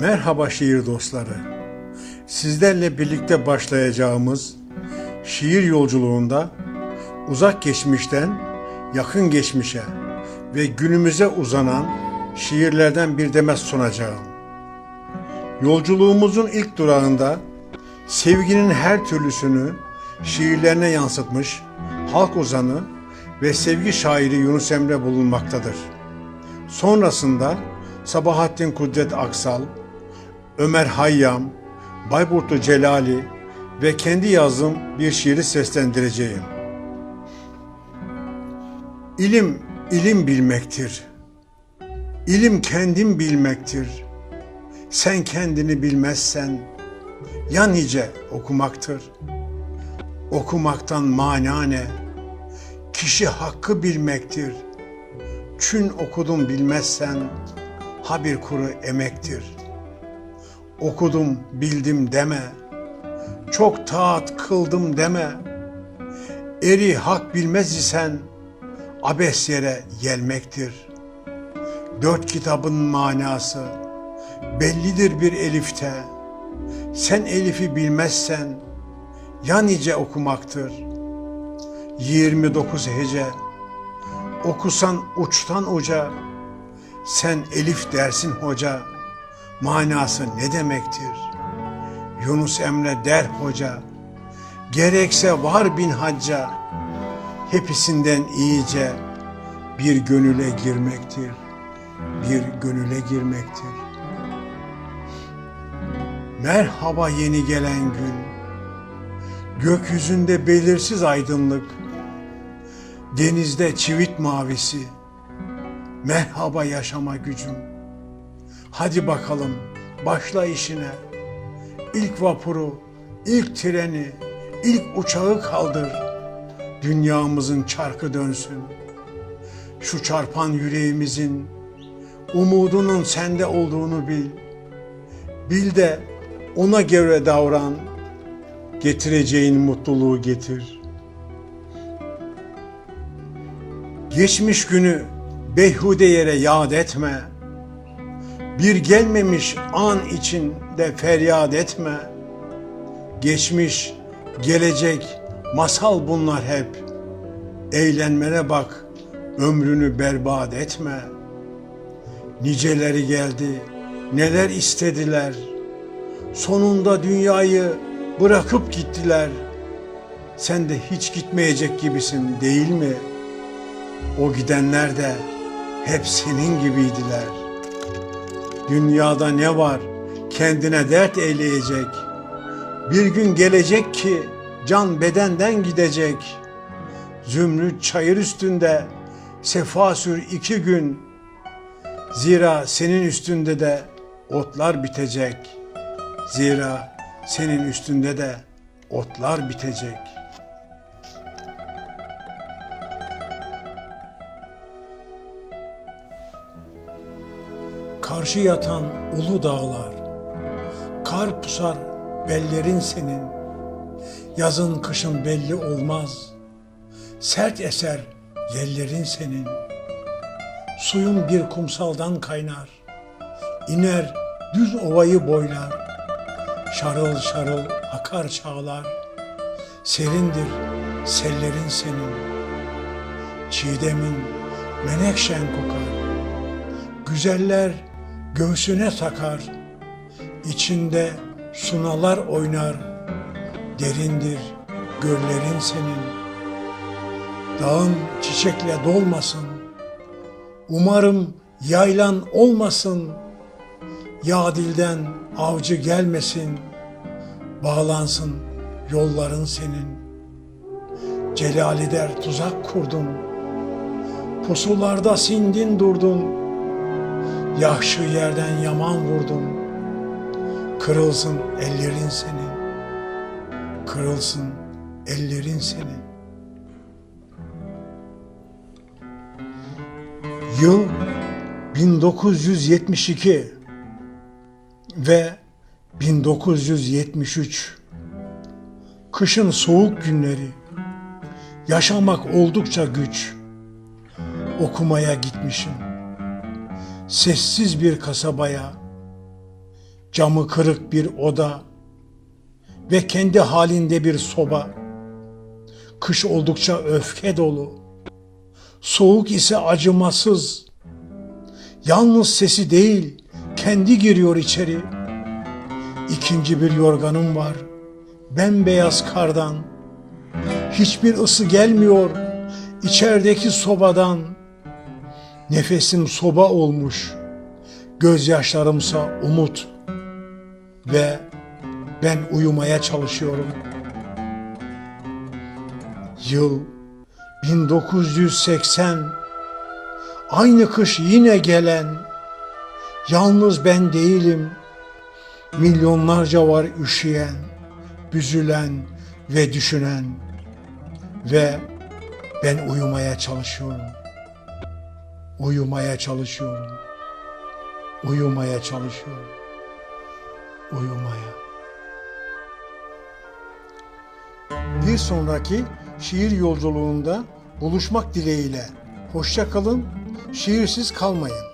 Merhaba şiir dostları. Sizlerle birlikte başlayacağımız şiir yolculuğunda uzak geçmişten yakın geçmişe ve günümüze uzanan şiirlerden bir demet sunacağım. Yolculuğumuzun ilk durağında sevginin her türlüsünü şiirlerine yansıtmış halk ozanı ve sevgi şairi Yunus Emre bulunmaktadır. Sonrasında Sabahattin Kudret Aksal, Ömer Hayyam, Bayburtlu Celali ve kendi yazdığım bir şiiri seslendireceğim. İlim, ilim bilmektir. İlim kendim bilmektir. Sen kendini bilmezsen, ya nice okumaktır. Okumaktan mana ne? Kişi hakkı bilmektir. Çün okudum bilmezsen, ha bir kuru emektir. Okudum bildim deme, çok taat kıldım deme. Eri hak bilmez isen, abes yere gelmektir. Dört kitabın manası bellidir bir elifte. Sen elifi bilmezsen, ya nice okumaktır. 29 hece, okusan uçtan uca, sen elif dersin hoca, manası ne demektir? Yunus Emre der hoca, gerekse var bin hacca, hepsinden iyice bir gönüle girmektir, bir gönüle girmektir. Merhaba yeni gelen gün, gökyüzünde belirsiz aydınlık, denizde çivit mavisi, merhaba yaşama gücüm. Hadi bakalım başla işine. İlk vapuru, ilk treni, ilk uçağı kaldır. Dünyamızın çarkı dönsün. Şu çarpan yüreğimizin umudunun sende olduğunu bil. Bil de ona göre davran. Getireceğin mutluluğu getir. Geçmiş günü beyhude yere yad etme. Bir gelmemiş an içinde feryat etme. Geçmiş, gelecek, masal bunlar hep. Eğlenmene bak, ömrünü berbat etme. Niceleri geldi, neler istediler. Sonunda dünyayı bırakıp gittiler. Sen de hiç gitmeyecek gibisin değil mi? O gidenler de hep senin gibiydiler. Dünyada ne var kendine dert eyleyecek. Bir gün gelecek ki can bedenden gidecek. Zümrüt çayır üstünde sefa sür iki gün. Zira senin üstünde de otlar bitecek. Zira senin üstünde de otlar bitecek. Karşı yatan ulu dağlar, kar pusar bellerin senin. Yazın kışın belli olmaz, sert eser yellerin senin. Suyun bir kumsaldan kaynar, iner düz ovayı boylar. Şarıl şarıl akar çağlar, serindir sellerin senin. Çiğdemin menekşen kokar, güzeller göğsüne takar, içinde sunalar oynar, derindir göllerin senin. Dağın çiçekle dolmasın, umarım yaylan olmasın, yağ dilden avcı gelmesin, bağlansın yolların senin. Celali der tuzak kurdun, pusularda sindin durdun, Yahşi yerden yaman vurdun. Kırılsın ellerin senin. Kırılsın ellerin senin. Yıl 1972 ve 1973. Kışın soğuk günleri. Yaşamak oldukça güç. Okumaya gitmişim sessiz bir kasabaya camı kırık bir oda ve kendi halinde bir soba. Kış oldukça öfke dolu. Soğuk ise acımasız. Yalnız sesi değil, kendi giriyor içeri. İkinci bir yorganım var, bembeyaz kardan. Hiçbir ısı gelmiyor içerideki sobadan. Nefesim soba olmuş, gözyaşlarımsa umut. Ve ben uyumaya çalışıyorum. Yıl 1980. Aynı kış yine gelen. Yalnız ben değilim. Milyonlarca var üşüyen, büzülen ve düşünen. Ve ben uyumaya çalışıyorum. Uyumaya çalışıyorum. Uyumaya çalışıyorum. Uyumaya. Bir sonraki şiir yolculuğunda buluşmak dileğiyle. Hoşça kalın, şiirsiz kalmayın.